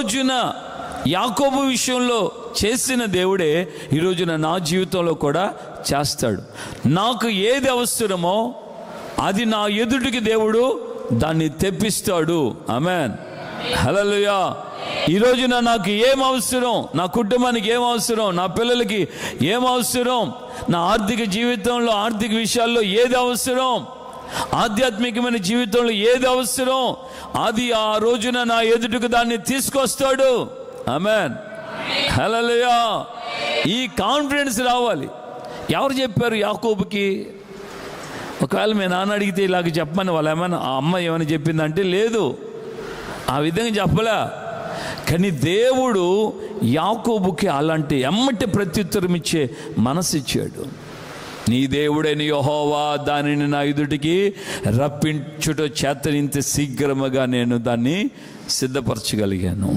రోజున యాకోబు విషయంలో చేసిన దేవుడే ఈ రోజున నా జీవితంలో కూడా చేస్తాడు. నాకు ఏది అవసరమో అది నా ఎదుటికి దేవుడు దాన్ని తెప్పిస్తాడు. ఆమెన్. హలలుయా ఈ రోజున నాకు ఏం అవసరం? నా కుటుంబానికి ఏం అవసరం? నా పిల్లలకి ఏం అవసరం? నా ఆర్థిక జీవితంలో ఆర్థిక విషయాల్లో ఏది అవసరం? ఆధ్యాత్మికమైన జీవితంలో ఏది అవసరం? అది ఆ రోజున నా ఎదుటికి దాన్ని తీసుకొస్తాడు. అమెన్ హలలుయా ఈ కాన్ఫిడెన్స్ రావాలి. ఎవరు చెప్పారు యాకోబుకి? ఒకవేళ మీ నాన్న అడిగితే ఇలాగ చెప్పమని వాళ్ళు ఏమైనా ఆ అమ్మ ఏమైనా చెప్పిందంటే లేదు. ఆ విధంగా చెప్పలే. కానీ దేవుడు యాకోబుకి అలాంటి ఎమ్మటి ప్రత్యుత్తరం ఇచ్చే మనసు ఇచ్చాడు. నీ దేవుడైన యహోవా దానిని నా ఎదుటికి రప్పించుట చేత ఇంత శీఘ్రముగా నేను దాన్ని సిద్ధపరచగలిగాను